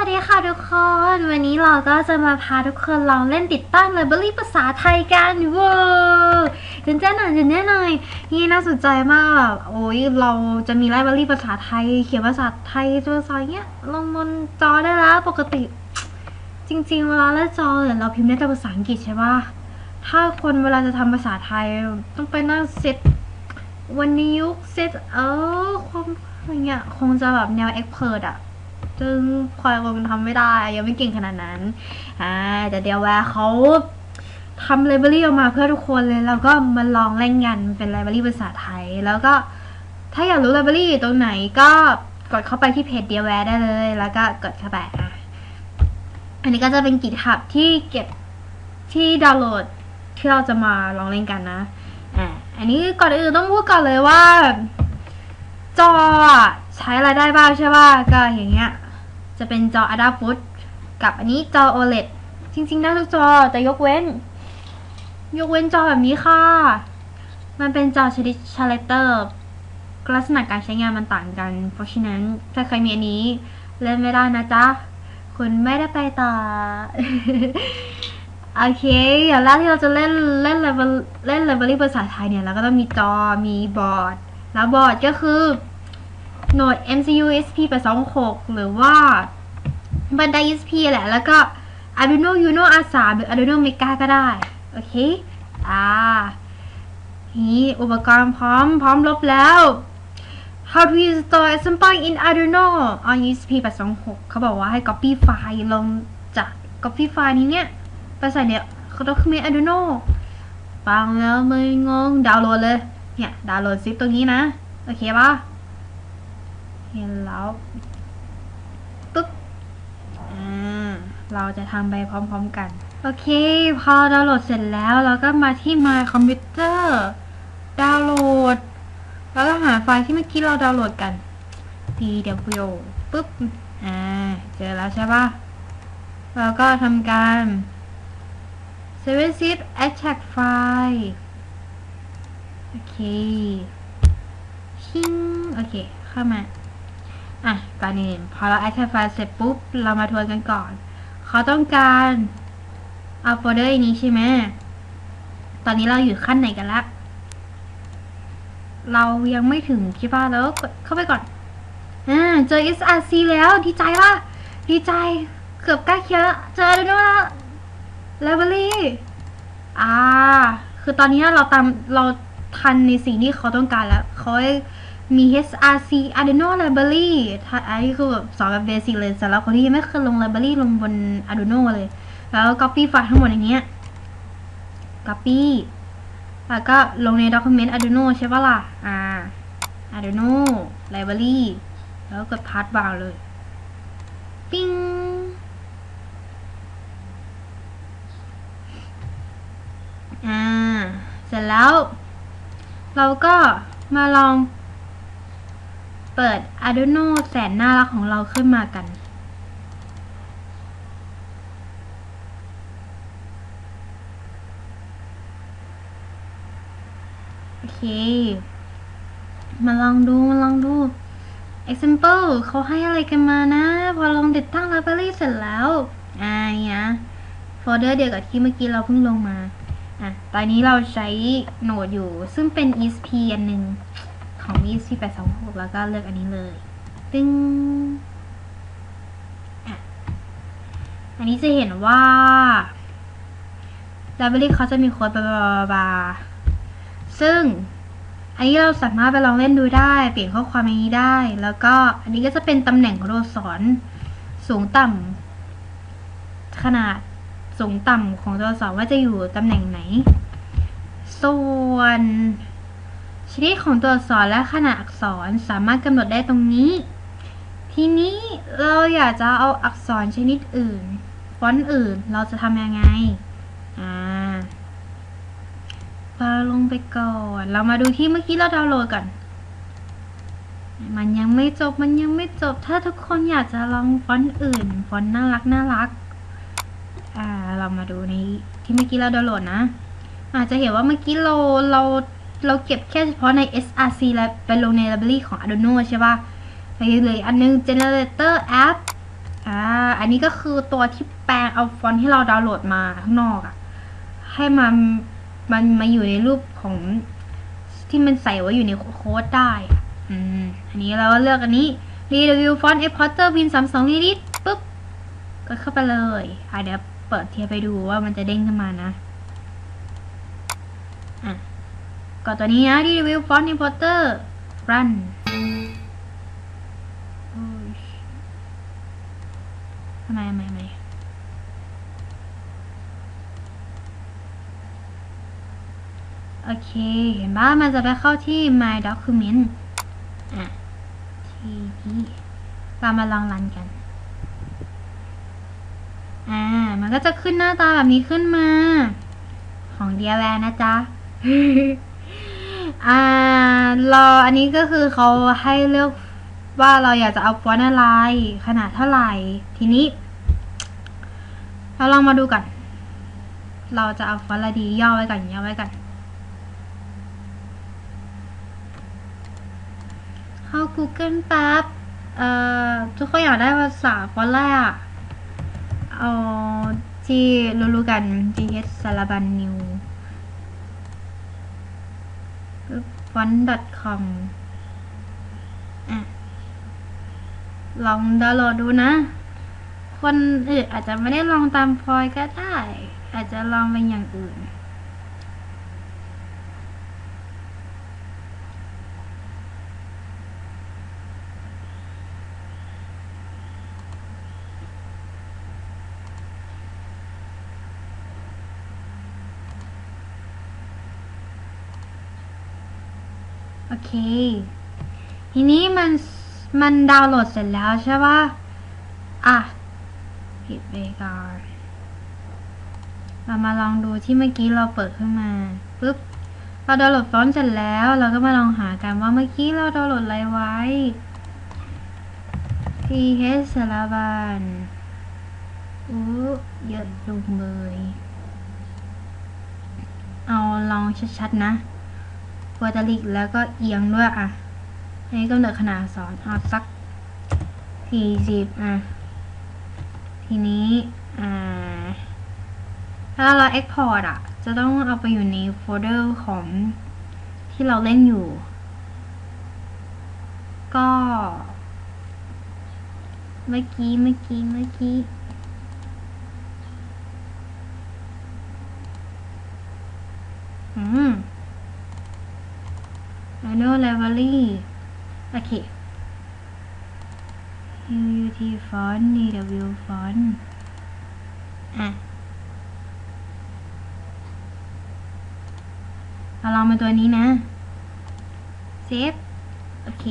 วัสดีค่ะทุกคน วันนี้เราก็จะมาพาทุกคนลองเล่นติดตั้งไลบรารีภาษาไทยกันว้าวตื่นเต้นหน่อยตื่นเต้นหน่อยนี่น่าสนใจมากแบบโอ้ยเราจะมีไลบรารีภาษาไทย เขียนภาษาไทยตัวซอยเนี้ยลงบนจอได้แล้วปกติ จริง ๆ เวลาเล่นจอเนี่ยเราพิมพ์ได้แต่ภาษาอังกฤษใช่ปะถ้าคนเวลาจะทำภาษาไทยต้องไปนั่งเซตวันนี้ยุคเซตเออความอะไรเงี้ยคงจะแบบแนวเอ็กเพรสอะ ซึ่งพลอยคงทำไม่ได้ ยังไม่เก่งขนาดนั้น อ่า แต่เดียวแวร์เขาทำไลบรารีออกมาเพื่อทุกคนเลย แล้วก็มาลองเล่นกันเป็นไลบรารีภาษาไทย แล้วก็ถ้าอยากรู้ไลบรารีอยู่ตรงไหนก็กดเข้าไปที่เพจเดียแวร์ได้เลย แล้วก็กดเข้าไปอะอันนี้ก็จะเป็นกิจหับที่เก็บที่ดาวน์โหลดที่เราจะมาลองเล่นกันนะ อ่า อันนี้ก่อนอื่นต้องพูดก่อนเลยว่า จอ ใช้อะไรได้บ้างใช่ป่ะก็อย่างเงี้ย จะเป็นจอ Adafruit กับอันนี้จอ OLED จริงๆได้ทุกจอแต่ยกเว้น ยกเว้นจอแบบนี้ค่ะ มันเป็นจอชนิดชาร์เลเตอร์ลักษณะการใช้งานมันต่างกัน เพราะฉะนั้นถ้าใครมีอันนี้เล่นไม่ได้นะจ๊ะ คุณไม่ได้ไปต่อ โอเค อย่างแรกที่เราจะเล่นเล่นเลเวลเล่นเลเวลภาษาไทยเนี่ยเราก็ต้องมีจอมีบอร์ด แล้วบอร์ดก็คือ โหนด MCU SP 826 หรือว่าบันได SP แหละ แล้วก็ Arduino Uno R3 หรือ Arduino Mega ก็ได้ โอเค อ่า นี่อุปกรณ์พร้อม พร้อมลบแล้ว How to install example in Arduino on ESP 826 เขาบอกว่าให้ copy ไฟล์ลงจาก copy ไฟล์นี้เนี่ย ไปใส่เนี่ยเขาต้องมี Arduino ฟังแล้วไม่งง ดาวน์โหลดเลย เนี่ย ดาวน์โหลดซิปตรงนี้นะ โอเคปะ เห็นแล้วปึ๊บอ่าเราจะทำไปพร้อมๆกัน โอเค พอดาวน์โหลดเสร็จแล้วเราก็มาที่ My Computer ดาวน์โหลด แล้วก็หาไฟล์ที่เมื่อกี้เราดาวน์โหลดกัน pw ปึ๊บอ่าเจอแล้วใช่ปะแล้วก็ทำการ save zip extract file โอเคชิงโอเค เข้ามา อะก่อนอื่นพอเรา extract file เสร็จปุ๊บ เรามาทวนกันก่อน เขาต้องการเอาโฟลเดอร์นี้ใช่ไหมตอนนี้เราอยู่ขั้นไหนกันละ เรายังไม่ถึงคิดว่าแล้วกดเข้าไปก่อน อ่า เจอ SRC แล้วดีใจป่ะดีใจ เกือบใกล้เคียงแล้วเจอแล้วด้วยไลบรารีอ่า คือตอนนี้เราตามเราทันในสิ่งที่เขาต้องการแล้วเขาให มี HRC Arduino Library ถ้าอันนี้คือแบบสอนแบบเบสิกเลยสำหรับคนที่ยังไม่เคยลง Library ลงบน Arduino เลย แล้ว Copy ไฟล์ทั้งหมดอย่างเงี้ย Copy แล้วก็ลงใน Document Arduino ใช่ปะล่ะ อ่า Arduino Library แล้วกดพาสบาร์เลย ปิ้งอ่า เสร็จแล้ว เราก็มาลอง เปิด Arduino แสนน่ารักของเราขึ้นมากัน โอเค มาลองดู มาลองดู example เขาให้อะไรกันมานะ พอลองติดตั้ง library เสร็จแล้ว อ่าเนี่ยโฟลเดอร์เดียวกับที่เมื่อกี้เราเพิ่งลงมา อะ ตอนนี้เราใช้โหนดอยู่ ซึ่งเป็น ESP อันหนึ่ง ของ ESP 826 แล้วก็เลือกอันนี้เลย ตึ้งอ,อันนี้จะเห็นว่า library เขาจะมีโค้ดบาบาบาซึ่งอันนี้เราสามารถไปลองเล่นดูได้ เปลี่ยนข้อความอย่างนี้ได้ แล้วก็อันนี้ก็จะเป็นตำแหน่งของตัวอักษรสูงต่ำขนาดสูงต่ำของตัวอักษรว่าจะอยู่ตำแหน่งไหน ส่วน ชนิดของตัวอักษรและขนาดอักษรสามารถกำหนดได้ตรงนี้ ทีนี้เราอยากจะเอาอักษรชนิดอื่นฟอนต์อื่นเราจะทำยังไง อ่าปาลงไปก่อน เรามาดูที่เมื่อกี้เราดาวน์โหลดก่อน มันยังไม่จบ มันยังไม่จบ ถ้าทุกคนอยากจะลองฟอนต์อื่น ฟอนต์น่ารักน่ารัก อ่า เรามาดูในที่เมื่อกี้เราดาวน์โหลดนะ อาจจะเห็นว่าเมื่อกี้เราเรา เราเก็บแค่เฉพาะใน src และไปลงใน library ของ Arduino ใช่ป่ะไปเลยอันนึง generator app อ่าอันนี้ก็คือตัวที่แปลงเอาฟอนต์ที่เราดาวน์โหลดมาข้างนอกอะให้มันมันมาอยู่ในรูปของที่มันใส่ไว้อยู่ในโค้ดได้อืมอันนี้เราก็เลือกอันนี้ review font exporter win 3 2 edit ปุ๊บ ก็เข้าไปเลย อะเดี๋ยวเปิดเทียบไปดูว่ามันจะเด้งขึ้นมานะ ก็ตัวนี้นะ review font exporter run โอ้ยทำไมทำไมทำไมโอเค เห็นป่ะมันจะไปเข้าที่ my document อะ ทีนี้เรามาลองรันกัน อ่า มันก็จะขึ้นหน้าตาแบบนี้ขึ้นมา ของเดียแวนะจ๊ะ อ่ารออันนี้ก็คือเขาให้เลือกว่าเราอยากจะเอาฟอนต์อะไร ขนาดเท่าไหร่ ทีนี้ เราลองมาดูกัน เราจะเอาฟอนต์อะไรดีย่อไว้ก่อนย่อไว้ก่อนเข้า Google แป๊บเอ่อทุกคนอยากได้ภาษาฟอนต์แรกอะเอาที่รู้ๆกัน GH สารบันนิว font.com อลองดาวน์โหลดดูนะ คนอื่นอาจจะไม่ได้ลองตามพลอยก็ได้ อาจจะลองเป็นอย่างอื่น โอเค ทีนี้มันมันดาวน์โหลดเสร็จแล้วใช่ป่ะ อะผิดไปก่อนเรามาลองดูที่เมื่อกี้เราเปิดขึ้นมาปุ๊บ เราดาวน์โหลดฟอนต์เสร็จแล้ว เราก็มาลองหากันว่าเมื่อกี้เราดาวน์โหลดอะไรไว้ th สารบันอู้เยอะจุงเลย เอาลองชัดๆนะ วอตาลิกแล้วก็เอียงด้วยอะอันนี้กำหนดขนาดสอักษรเอาสักสี่สิบอะ ทีนี้อ่าถ้าเรา export อะ จะต้องเอาไปอยู่ในโฟลเดอร์ของที่เราเล่นอยู่ ก็ เมื่อกี้เมื่อกี้เมื่อกี้อืม Nano Library โอเค UUT font DW font อะเราลองมาตัวนี้นะ เซฟ โอเค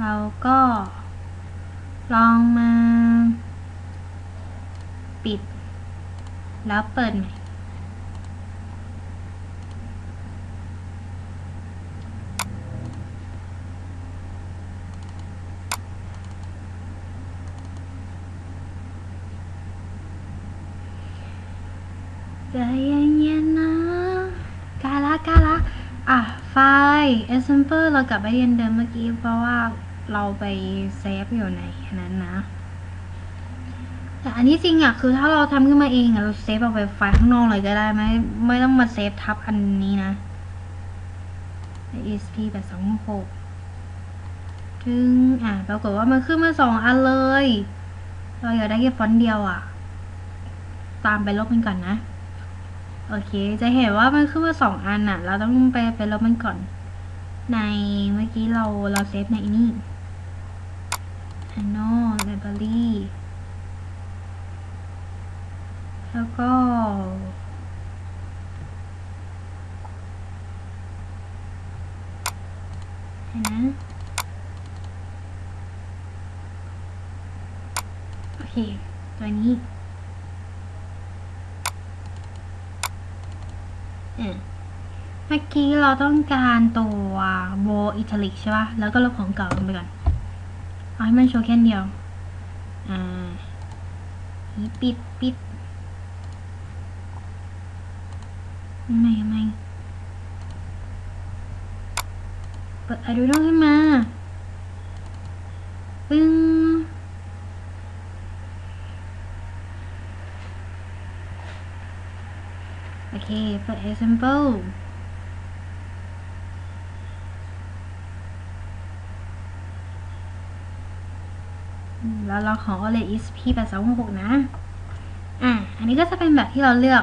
เราก็ ลองมา ปิด แล้วเปิดใหม่ ใจเย็นๆนะกาละกาละอะ ไฟล์ example เรากลับไปเรียนเดิมเมื่อกี้ เพราะว่าเราไปเซฟอยู่ในนั้นนะ แต่อันนี้จริงอะ คือถ้าเราทำขึ้นมาเองอะเราเซฟเอาไปไฟล์ข้างนอกเลยก็ได้ไม่ไม่ต้องมาเซฟทับอันนี้นะ ESP แบบสองหกถึงอะปรากฏว่ามันขึ้นมาสองอันเลย เราอยากได้แค่ฟอนต์เดียวอะ ตามไปลบมันก่อนนะ โอเค จะเห็นว่ามันขึ้นมาสองอันน่ะเราต้องไปไปลบมันก่อน ในเมื่อกี้เราเราเซฟในนี่ Nano Library แล้วก็เห็นนะโอเค ตัวนี้ เมื่อกี้เราต้องการตัวโบอิตาลิกใช่ปะ่แล้วก็ลบของเก่าลงไปก่อน เอาให้มันโชว์แค่เดียว อ่าปิดปิดไม่ไม่เปิดอะดูน้องขึ้นมาปึ้งโอเค เปิด example เราขอ OLED ESP 8266 นะ อะ อันนี้ก็จะเป็นแบบที่เราเลือก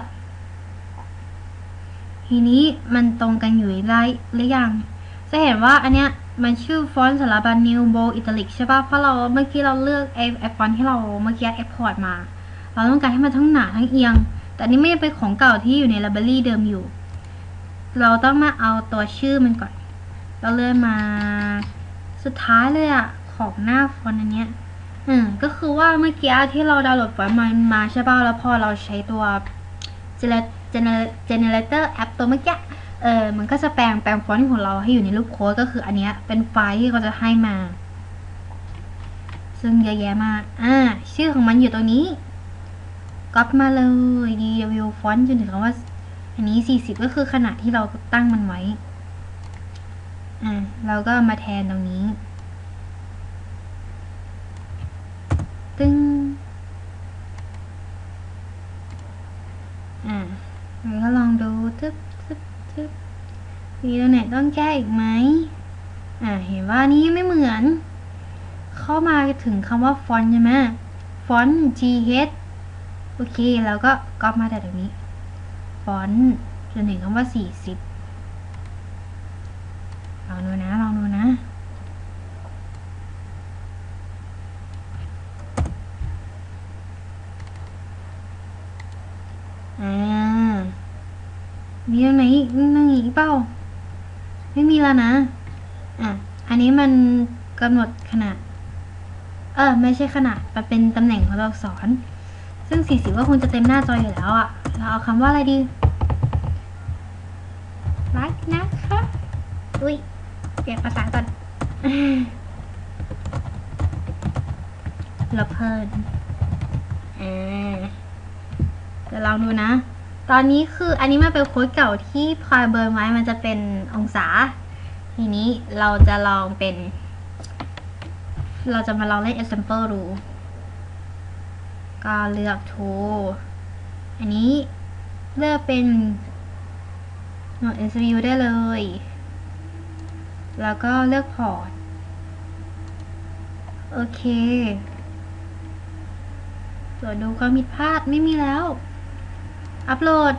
ทีนี้มันตรงกันอยู่ได้หรือยัง จะเห็นว่าอันเนี้ยมันชื่อฟอนต์สารบัญ New Bold Italic ใช่ป่ะ เพราะเราเมื่อกี้เราเลือกไอ้ไอ้ฟอนต์ที่เราเมื่อกี้ export มา เราต้องการให้มันทั้งหนาทั้งเอียง แต่อันนี้ไม่ได้เป็นของเก่าที่อยู่ใน library เดิมอยู่ เราต้องมาเอาตัวชื่อมันก่อน เราเลื่อนมา สุดท้ายเลยอะของหน้าฟอนต์อันเนี้ย อืม ก็คือว่าเมื่อกี้ที่เราดาวน์โหลดฟอนต์มันมาใช่ป่ะแล้วพอเราใช้ตัว gener- gener- generator app ตัวเมื่อกี้เออมันก็จะแปลงแปลงฟอนต์ของเราให้อยู่ในรูปโค้ดก็คืออันเนี้ยเป็นไฟล์ที่เขาจะให้มา ซึ่งเยอะแยะมาก อ่า ชื่อของมันอยู่ตรงนี้ก๊อปมาเลย DW ฟอนต์จนถึงคำว่า อันนี้ 40 ก็คือขนาดที่เราตั้งมันไว้ อ่าเราก็มาแทนตรงนี้ ตึ้งอ่าเราก็ลองดูทึบทึบทึบมีตรงไหนต้องแก้อีกไหมอ่าเห็นว่านี้ไม่เหมือน เข้ามาถึงคำว่าฟอนต์ใช่ไหมฟอนต์ GH โอเค แล้วก็ก๊อปมาแต่ตรงนี้ ฟอนต์จนถึงคำว่า 40 ลองดูนะ ลองดูนะ อ่า มีตรงไหนอีกตรงไหนอีกเปล่า ไม่มีแล้วนะ อะ อันนี้มันกำหนดขนาด เออ ไม่ใช่ขนาด มันเป็นตำแหน่งของตัวอักษร ซึ่ง40ก็คงจะเต็มหน้าจออยู่แล้วอะ่ะ เราเอาคำว่าอะไรดีรักนะคะอุ้ยเปลี่ยนภาษาก่อนละเพลินอ่าเดี๋ยวลองดูนะ ตอนนี้คืออันนี้มันเป็นโค้ดเก่าที่พลอยเบิร์นไว้มันจะเป็นองศา ทีนี้เราจะลองเป็น เราจะมาลองเล่น example ดู ก็เลือก tool อันนี้เลือกเป็น Node SVU ได้เลย แล้วก็เลือกพอร์ต โอเคตรวจดูความผิดพลาดไม่มีแล้ว อัปโหลด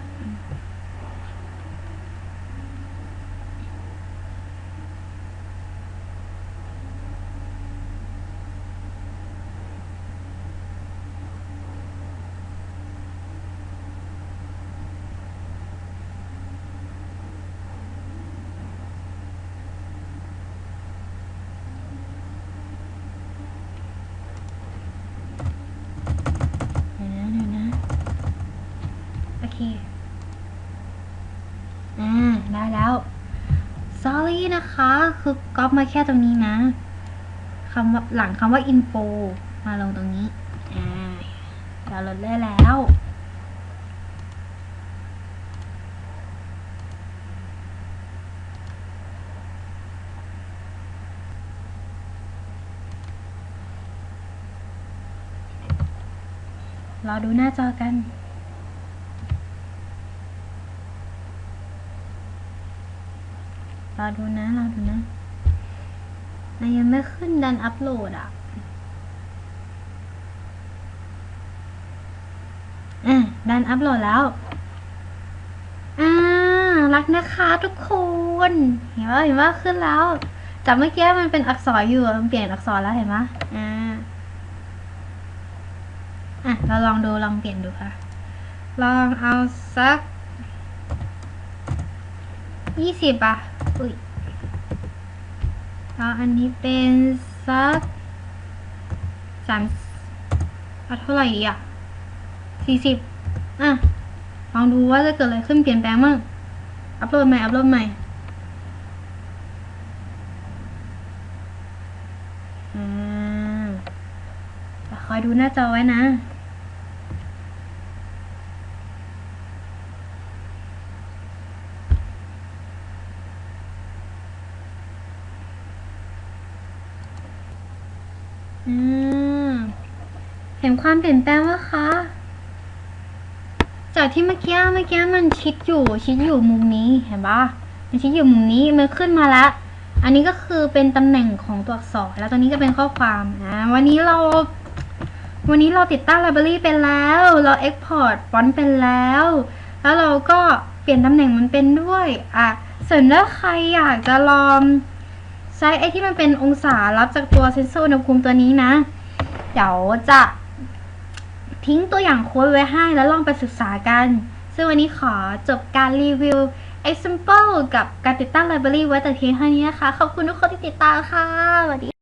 เดี๋ยวนะเดี๋ยวนะ โอเค อ่า ได้แล้ว sorry นะคะ คือก๊อปมาแค่ตรงนี้นะคำว่าหลังคำว่า info มาลงตรงนี้ อ่าดาวน์โหลดได้แล้วรอดูหน้าจอกัน รอดูนะ รอดูนะ มันยังไม่ขึ้นดันอัพโหลดอะอะดันอัพโหลดแล้ว อ่า รักนะคะทุกคน เห็นว่าเห็นว่าขึ้นแล้วจากเมื่อกี้มันเป็นอักษรอยู่ มันเปลี่ยนอักษรแล้วเห็นไหมอ่า อะ เราลองดู ลองเปลี่ยนดูค่ะ ลองเอาสักยี่สิบอะ อุ้ย แล้วอันนี้เป็นสักสามเอาเท่าไหร่ดีอะสี่สิบอะ ลองดูว่าจะเกิดอะไรขึ้นเปลี่ยนแปลงมั่งอัพโหลดใหม่อัพโหลดใหม่อ่าคอยดูหน้าจอไว้นะ อืมเห็น ความเปลี่ยนแปลงว่าคะ จากที่เมื่อกี้เมื่อกี้มันชิดอยู่ชิดอยู่มุมนี้เห็นปะมันชิดอยู่มุมนี้มันขึ้นมาล้วอันนี้ก็คือเป็นตำแหน่งของตัวอักษรแล้วตรงนี้ก็เป็นข้อความอ่าวันนี้เรา วันนี้เราติดตั้งไลบรารีเป็นแล้ว เรา Export ฟอนต์เป็นแล้ว แล้วเราก็เปลี่ยนตำแหน่งมันเป็นด้วยอะส่วนถ้าใครอยากจะลองใช้ไอ้ที่มันเป็นองศารับจากตัวเซนเซอร์อุณหภูมิตัวนี้นะ เดี๋ยวจะ ทิ้งตัวอย่างโค้ดไว้ให้แล้วลองไปศึกษากัน ซึ่งวันนี้ขอจบการรีวิว example กับการติดตั้งไลบรารีไว้แต่เพียงเท่านี้นะคะ ขอบคุณทุกคนที่ติดตามค่ะสวัสดี